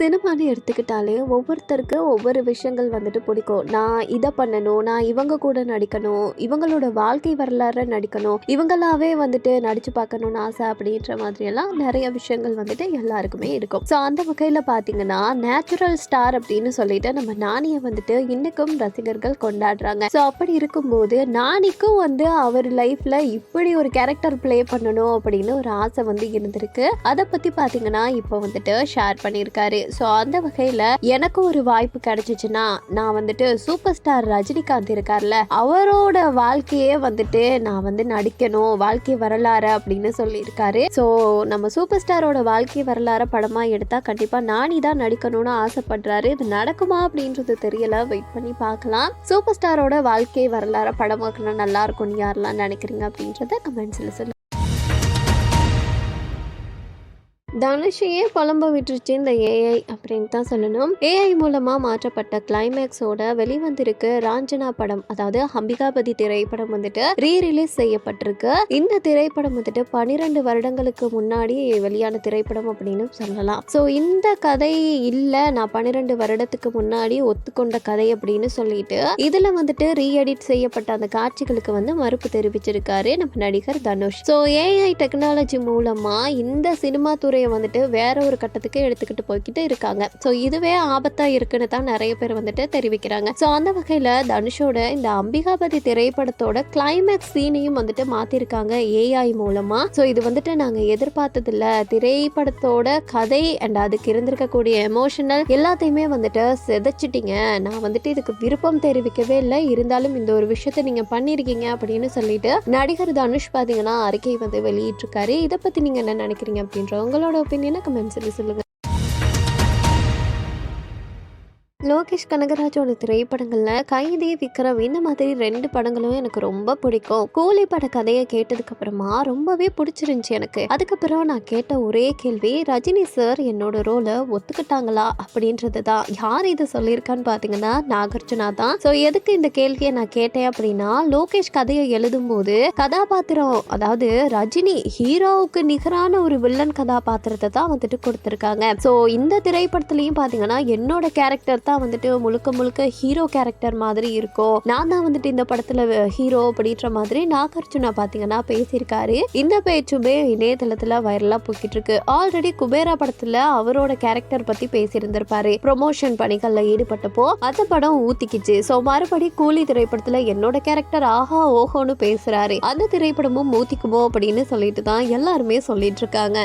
சினிமான்னு எடுத்துக்கிட்டாலே ஒவ்வொருத்தருக்கு ஒவ்வொரு விஷயங்கள் வந்துட்டு பிடிக்கும். நான் இதை பண்ணணும் நான் இவங்க கூட நடிக்கணும் இவங்களோட வாழ்க்கை வரலாறு நடிக்கணும் இவங்களாவே வந்துட்டு நடிச்சு பார்க்கணும்னு ஆசை அப்படின்ற மாதிரி எல்லாம் நிறைய விஷயங்கள் வந்துட்டு எல்லாருக்குமே இருக்கும். ஸோ அந்த வகையில் பார்த்தீங்கன்னா நேச்சுரல் ஸ்டார் அப்படின்னு சொல்லிட்டு நம்ம நானியை வந்துட்டு இன்னைக்கும் ரசிகர்கள் கொண்டாடுறாங்க. ஸோ அப்படி இருக்கும்போது நானிக்கும் வந்து அவர் லைஃப்ல இப்படி ஒரு கேரக்டர் ப்ளே பண்ணணும் அப்படின்னு ஒரு ஆசை வந்து இருந்திருக்கு. அதை பத்தி பார்த்தீங்கன்னா இப்போ வந்துட்டு ஷேர் பண்ணியிருக்காரு. ஸோ அந்த வகையில் எனக்கும் ஒரு வாய்ப்பு கிடைச்சிச்சுன்னா நான் வந்துட்டு சூப்பர் ஸ்டார் ரஜினிகாந்த் இருக்கார்ல அவரோட வாழ்க்கையே வந்துட்டு நான் வந்து நடிக்கணும் வாழ்க்கை வரலாறு அப்படின்னு சொல்லியிருக்காரு. ஸோ நம்ம சூப்பர் ஸ்டாரோட வாழ்க்கை வரலாறு படமாக எடுத்தால் கண்டிப்பாக நானி தான் நடிக்கணும்னு ஆசைப்படுறாரு. இது நடக்குமா அப்படின்றது தெரியல. வெயிட் பண்ணி பார்க்கலாம். சூப்பர் ஸ்டாரோட வாழ்க்கை வரலாறு படமாக்கணும் நல்லா இருக்கும்னு யாரெல்லாம் நினைக்கிறீங்க அப்படின்றத கமெண்ட்ஸில் சொல்லுங்க. தனுஷையே புலம்ப விட்டுருச்சு இந்த ஏஐ அப்படின்னு தான் சொல்லணும். ஏஐ மூலமாக மாற்றப்பட்ட கிளைமேக்ஸோட வெளிவந்திருக்கு ராஞ்சனா படம். அதாவது அம்பிகாபதி திரைப்படம் வந்துட்டு ரீ ரிலீஸ் செய்யப்பட்டிருக்கு. இந்த திரைப்படம் வந்துட்டு பனிரெண்டு வருடங்களுக்கு முன்னாடி வெளியான திரைப்படம் அப்படின்னு சொல்லலாம். ஸோ இந்த கதை இல்லை நான் பன்னிரெண்டு வருடத்துக்கு முன்னாடி ஒத்துக்கொண்ட கதை அப்படின்னு சொல்லிட்டு இதில் வந்துட்டு ரீ எடிட் செய்யப்பட்ட அந்த காட்சிகளுக்கு வந்து மறுப்பு தெரிவிச்சிருக்காரு நம்ம நடிகர் தனுஷ். ஸோ ஏஐ டெக்னாலஜி மூலமாக இந்த சினிமா துறையை வந்துட்டு வேற ஒரு கட்டத்துக்கு எடுத்துக்கிட்டு போய்கிட்டு இருக்காங்க. ஸோ இதுவே ஆபத்தாக இருக்குன்னு தான் நிறைய பேர் வந்துட்டு தெரிவிக்கிறாங்க. ஸோ அந்த வகையில் தனுஷோட இந்த அம்பிகாபதி திரைப்படத்தோட கிளைமேக்ஸ் சீனையும் வந்துட்டு மாற்றிருக்காங்க ஏஐ மூலமாக ஸோ இது வந்துட்டு நாங்கள் எதிர்பார்த்ததில்ல. திரைப்படத்தோட கதை அண்ட் அதுக்கு இருந்திருக்கக்கூடிய எமோஷனல் எல்லாத்தையுமே வந்துட்டு செதைச்சிட்டீங்க. நான் வந்துட்டு இதுக்கு விருப்பம் தெரிவிக்கவே இல்லை. இருந்தாலும் இந்த ஒரு விஷயத்தை நீங்கள் பண்ணியிருக்கீங்க அப்படின்னு சொல்லிட்டு நடிகர் தனுஷ் பார்த்தீங்கன்னா அறிக்கை வந்து வெளியிட்டிருக்காரு. இதை பற்றி நீங்கள் என்ன நினைக்கிறீங்க அப்படின்ற உங்களோட உங்களோட ஒப்பீனியனை கமெண்ட்ஸில் சொல்லுங்கள் லோகேஷ் கனகராஜோட திரைப்படங்களில் கைதி விக்ரம் இந்த மாதிரி ரெண்டு படங்களும் எனக்கு ரொம்ப பிடிக்கும். கூலி பட கதையை கேட்டதுக்கு அப்புறமா ரொம்பவே பிடிச்சிருந்துச்சு எனக்கு. அதுக்கப்புறம் நான் கேட்ட ஒரே கேள்வி ரஜினி சார் என்னோட ரோலை ஒத்துக்கிட்டாங்களா அப்படின்றது தான். யார் இதை சொல்லியிருக்கான்னு பார்த்தீங்கன்னா நாகார்ஜுனா தான். ஸோ எதுக்கு இந்த கேள்வியை நான் கேட்டேன் அப்படின்னா லோகேஷ் கதையை எழுதும்போது கதாபாத்திரம் அதாவது ரஜினி ஹீரோவுக்கு நிகரான ஒரு வில்லன் கதாபாத்திரத்தை தான் வந்துட்டு கொடுத்துருக்காங்க. ஸோ இந்த திரைப்படத்துலையும் பார்த்தீங்கன்னா என்னோட கேரக்டர் பார்த்தா வந்துட்டு முழுக்க முழுக்க ஹீரோ கேரக்டர் மாதிரி இருக்கும். நான் தான் வந்துட்டு இந்த படத்துல ஹீரோ அப்படின்ற மாதிரி நாகார்ஜுனா பாத்தீங்கன்னா பேசியிருக்காரு. இந்த பேச்சுமே இணையதளத்துல வைரலா போய்கிட்டு இருக்கு ஆல்ரெடி குபேரா படத்துல அவரோட கேரக்டர் பத்தி பேசியிருந்திருப்பாரு. ப்ரொமோஷன் பணிகள்ல ஈடுபட்டப்போ அந்த படம் ஊத்திக்கிச்சு. ஸோ மறுபடி கூலி திரைப்படத்துல என்னோட கேரக்டர் ஆஹா ஓஹோன்னு பேசுறாரு. அந்த திரைப்படமும் ஊத்திக்குமோ அப்படின்னு சொல்லிட்டு தான் எல்லாருமே சொல்லிட்டு இருக்காங்க.